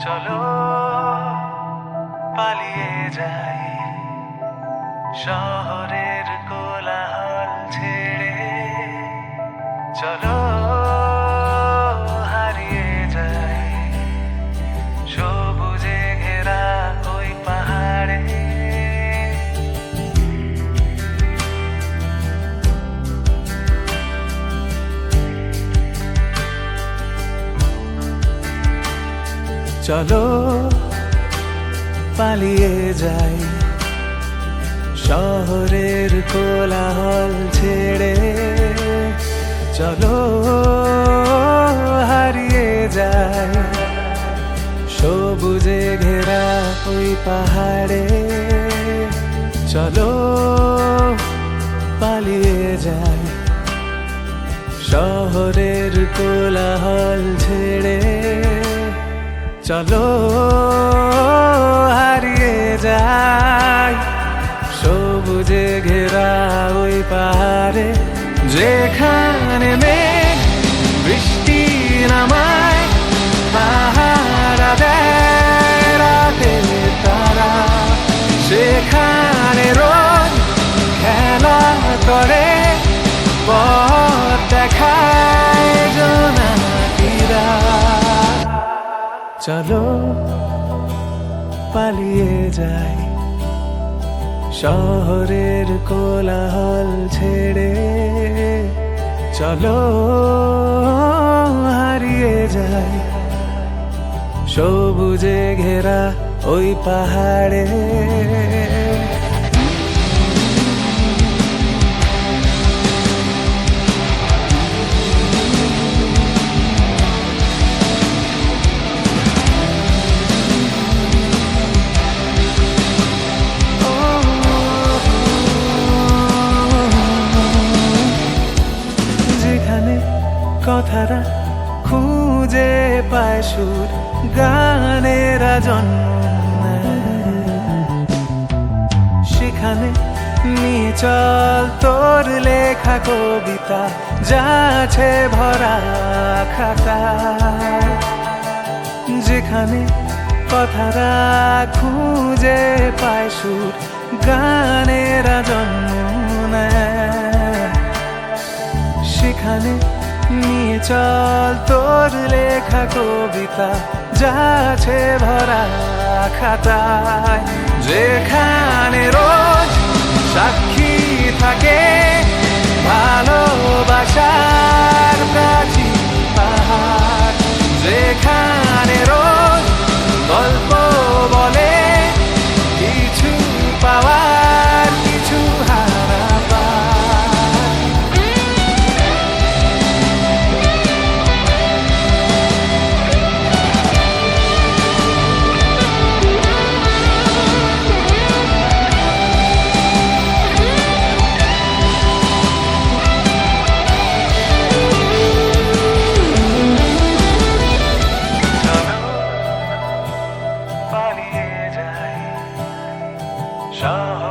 চলো পালিয়ে যাই শহরের কোন চলো, পালিয়ে যাই। শহরের কোলাহল ছেড়ে চলো, হারিয়ে যাই। সবুজে ঘেরা ওই পাহাড়ে চলো, পালিয়ে যাই। শহরের কোলাহল ছেড়ে চলো, হারিয়ে যাই। সবুজে ঘেরা ওই পাহাড়ে, যেখানে মেঘ, বৃষ্টি নামায়, পাহারা দেয় রাতে তারা। সেখানে রোজ খেলা করে, পথ দেখায় জোনাকিরা চলো পালিয়ে যাই। শহরের কোলাহল ছেড়ে চলো হারিয়ে যাই। সবুজে ঘেরা ওই পাহাড়ে খুঁজে পায় সুর, গানেরা জন্ম সেখানে নিয়ে চল তোর লেখা কবিতা, যাচ্ছে ভরা খাতা। যেখানে কথারা খুঁজে পায় সুর, গানেরা জন্ম চল তোর লেখা কবিতা যাচ্ছে ভরা খাতায়। যেখানে রোজ সাক্ষী থাকে চলো পালিয়ে যাই শহরে